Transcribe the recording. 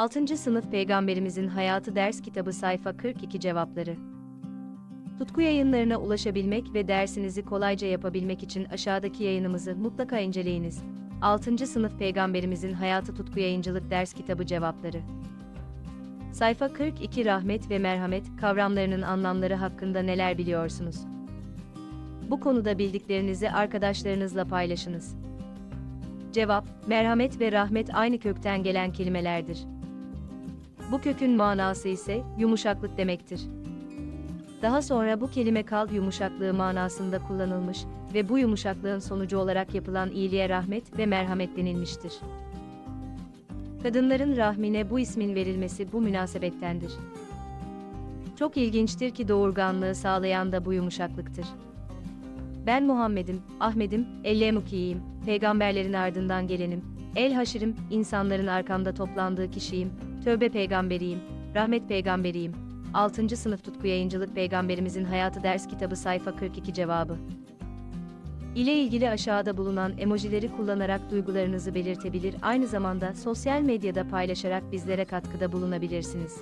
6. Sınıf Peygamberimizin Hayatı Ders Kitabı Sayfa 42 Cevapları Tutku yayınlarına ulaşabilmek ve dersinizi kolayca yapabilmek için aşağıdaki yayınımızı mutlaka inceleyiniz. 6. Sınıf Peygamberimizin Hayatı Tutku Yayıncılık Ders Kitabı Cevapları Sayfa 42 Rahmet ve merhamet kavramlarının anlamları hakkında neler biliyorsunuz? Bu konuda bildiklerinizi arkadaşlarınızla paylaşınız. Cevap, merhamet ve rahmet aynı kökten gelen kelimelerdir. Bu kökün manası ise yumuşaklık demektir. Daha sonra bu kelime kal yumuşaklığı manasında kullanılmış ve bu yumuşaklığın sonucu olarak yapılan iyiliğe rahmet ve merhamet denilmiştir. Kadınların rahmine bu ismin verilmesi bu münasebettendir. Çok ilginçtir ki doğurganlığı sağlayan da bu yumuşaklıktır. Ben Muhammed'im, Ahmet'im, Ellemukiyim, peygamberlerin ardından gelenim, El Haşir'im, insanların arkamda toplandığı kişiyim, tövbe peygamberiyim, rahmet peygamberiyim. 6. Sınıf Tutku Yayıncılık Peygamberimizin Hayatı Ders Kitabı Sayfa 42 Cevabı ile ilgili aşağıda bulunan emojileri kullanarak duygularınızı belirtebilir, aynı zamanda sosyal medyada paylaşarak bizlere katkıda bulunabilirsiniz.